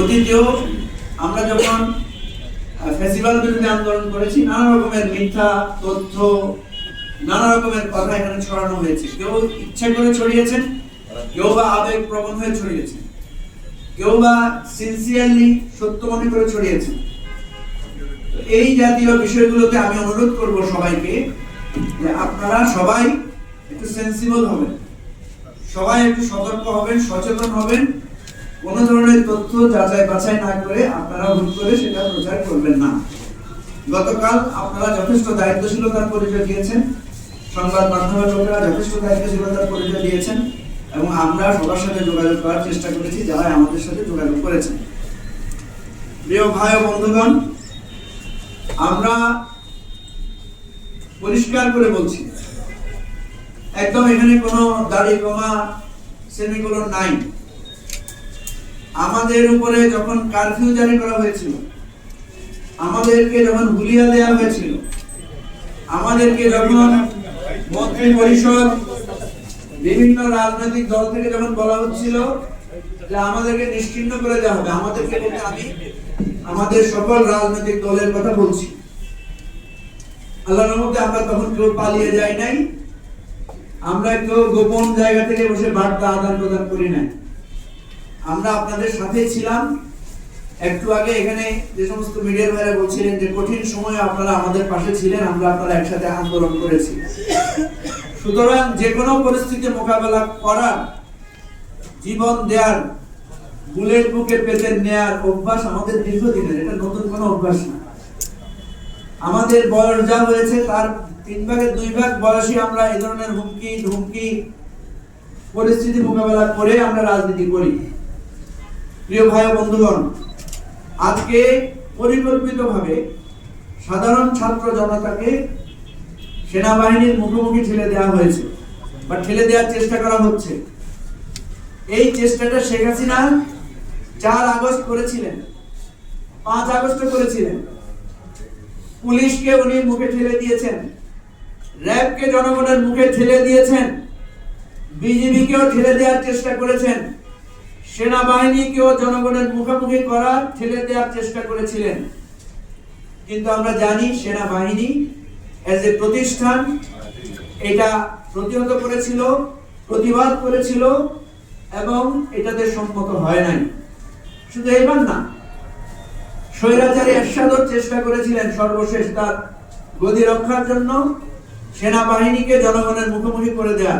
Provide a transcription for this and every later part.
অতীতেও আমরা যখন ফেস্টিভ্যাল বিরোধী আন্দোলন করেছি, নানা রকমের মিথ্যা, তথ্য, নানা রকমের কথা এখানে ছড়ানো হয়েছে। কেউ ইচ্ছা করে ছড়িয়েছেন, কেউ বা আবেগ প্রবণ হয়ে ছড়িয়েছেন। কেউ বা সিনসিয়ারলি সত্য মনে করে ছড়িয়েছেন। এই জাতীয় বিষয়গুলোতে আমি অনুরোধ করব সবাইকে যে আপনারা সবাই একটু সেন্সিবল হবেন। সবাই একটু সতর্ক হবেন, সচেতন হবেন। কোন ধরনের তথ্য যাচাই বাছাই না করে আপনারা ভুল করে সেটা প্রচার করবেন না। গতকাল আপনারা যথেষ্ট দায়িত্বশীলতার পরিচয় দিয়েছেন। সংবাদ মাধ্যমের লোকেরা যথেষ্ট দায়িত্বশীলতার পরিচয় দিয়েছেন এবং আমরা সবার সাথে যোগাযোগ করার চেষ্টা করেছি, যারা আমাদের সাথে যোগাযোগ করেছেন। প্রিয় ভাই ও বন্ধুগণ, আমরা পরিষ্কার করে বলছি, একদম এখানে কোনো দাড়ি কমা সেমিকোলন নাই। আমাদের উপরে যখন কারফিউ জারি করা হয়েছিল, আমাদেরকে যখন হুলিয়া দেওয়া হয়েছিল, আমাদেরকে যখন মন্ত্রী পরিষদ, বিভিন্ন রাজনৈতিক দল থেকে যখন বলা হচ্ছিল যে আমাদেরকে নিশ্চিন্ন করে দেওয়া হবে, আমাদেরকে বলতে আমি আমাদের সকল রাজনৈতিক দলের কথা বলছি। আল্লাহর মধ্যে আমরা তখন কেউ পালিয়ে যাই নাই আমরা কেউ গোপন জায়গা থেকে বসে বার্তা আদান প্রদান করি নাই। আমরা আপনাদের সাথে ছিলাম। একটু আগে এখানে যে সমস্ত মিডিয়ার ভাইরা বলছিলেন যে কঠিন সময়ে আপনারা আমাদের পাশে ছিলেন, আমরা আপনারা একসাথে আন্দোলন করেছি। সুতরাং যে কোনো পরিস্থিতি মোকাবেলা করার জীবন দেওয়ার বুলেট বুকে পেতে নেয়ার অভ্যাস আমাদের দীর্ঘদিনের, এটা নতুন কোনো অভ্যাস না। আমাদের বয়স যা হয়েছে, তার তিন ভাগের দুই ভাগ বয়সী আমরা এ ধরনের হুমকি, ধুমকি পরিস্থিতি মোকাবেলা করে আমরা রাজনীতি করি। প্রিয় ভাই বন্ধুগণ, আজকে পরিকল্পিতভাবে সাধারণ ছাত্র জনতাকে সেনাবাহিনীর মুখোমুখি ঠেলে দেওয়া হয়েছে বা ঠেলে দেওয়ার চেষ্টা করা হচ্ছে। এই চেষ্টাটা শেখ হাসিনা চার আগস্ট করেছিলেন, পাঁচ আগস্ট করেছিলেন। পুলিশকে উনি মুখে ঠেলে দিয়েছেন, র্যাবকে জনগণের মুখে ঠেলে দিয়েছেন বিজেপিকেও ঠেলে দেওয়ার চেষ্টা করেছেন। সেনাবাহিনীকেও জনগণের মুখোমুখি করার ঠেলে দেওয়ার চেষ্টা করেছিলেন। কিন্তু আমরা জানি সেনাবাহিনী এজ এ প্রতিষ্ঠান, এটা প্রতিহত করেছিল, প্রতিবাদ করেছিল এবং এটাতে সম্মত হয় নাই। শুধু এবার না, স্বৈরাচারী এরশাদও চেষ্টা করেছিলেন সর্বশেষ তার গদি রক্ষার জন্য সেনাবাহিনীকে জনগণের মুখোমুখি করে দেয়া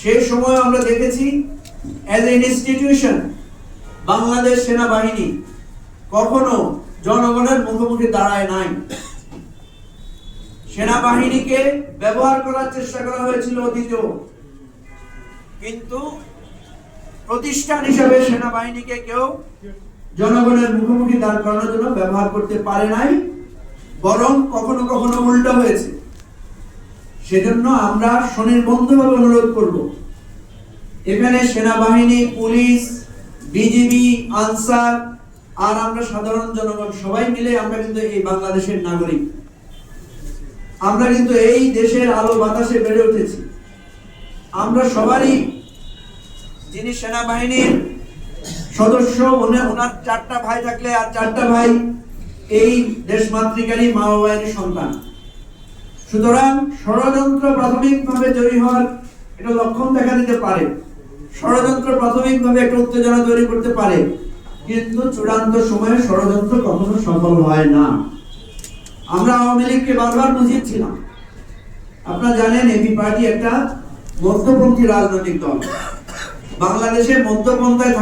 সেই সময় আমরা দেখেছি অ্যাজ এ ইনস্টিটিউশন বাংলাদেশ সেনাবাহিনী কখনো জনগণের মুখোমুখি দাঁড়ায় নাই। সেনাবাহিনীকে ব্যবহার করার চেষ্টা করা হয়েছিল কিন্তু প্রতিষ্ঠান হিসাবে সেনাবাহিনীকে কেউ জনগণের মুখোমুখি দাঁড় করানোর জন্য ব্যবহার করতে পারে নাই, বরং কখনো কখনো উল্টো হয়েছে। সেজন্য আমরা স্বনির্বন্ধভাবে অনুরোধ করব এখানে সেনাবাহিনী, পুলিশ, বিজিবি, আনসার, আর আমরা সাধারণ জনগণ সবাই মিলে আমরা কিন্তু এই বাংলাদেশের নাগরিক। আমরা কিন্তু এই দেশের আলো বাতাসে বেড়ে উঠেছি। আমরা সবারই যিনি সেনাবাহিনীর সদস্য ওনার চারটা ভাই থাকলে আর চারটা ভাই এই দেশমাতৃকারী মা বাবারই সন্তান। সুতরাং ষড়যন্ত্র প্রাথমিকভাবে জয়ী হওয়ার এটা লক্ষণ দেখা দিতে পারে। ষড়যন্ত্র প্রাথমিকভাবে একটা উত্তেজনা তৈরি করতে পারে, কিন্তু চূড়ান্ত সময়ে ষড়যন্ত্র কখনো সফল হয় না। আমরা আওয়ামী লীগকে বারবার বুঝিয়েছিলাম। আপনারা জানেন এবি পার্টি একটা মধ্যপন্থী রাজনৈতিক দল। বাংলাদেশে মধ্যপন্থায়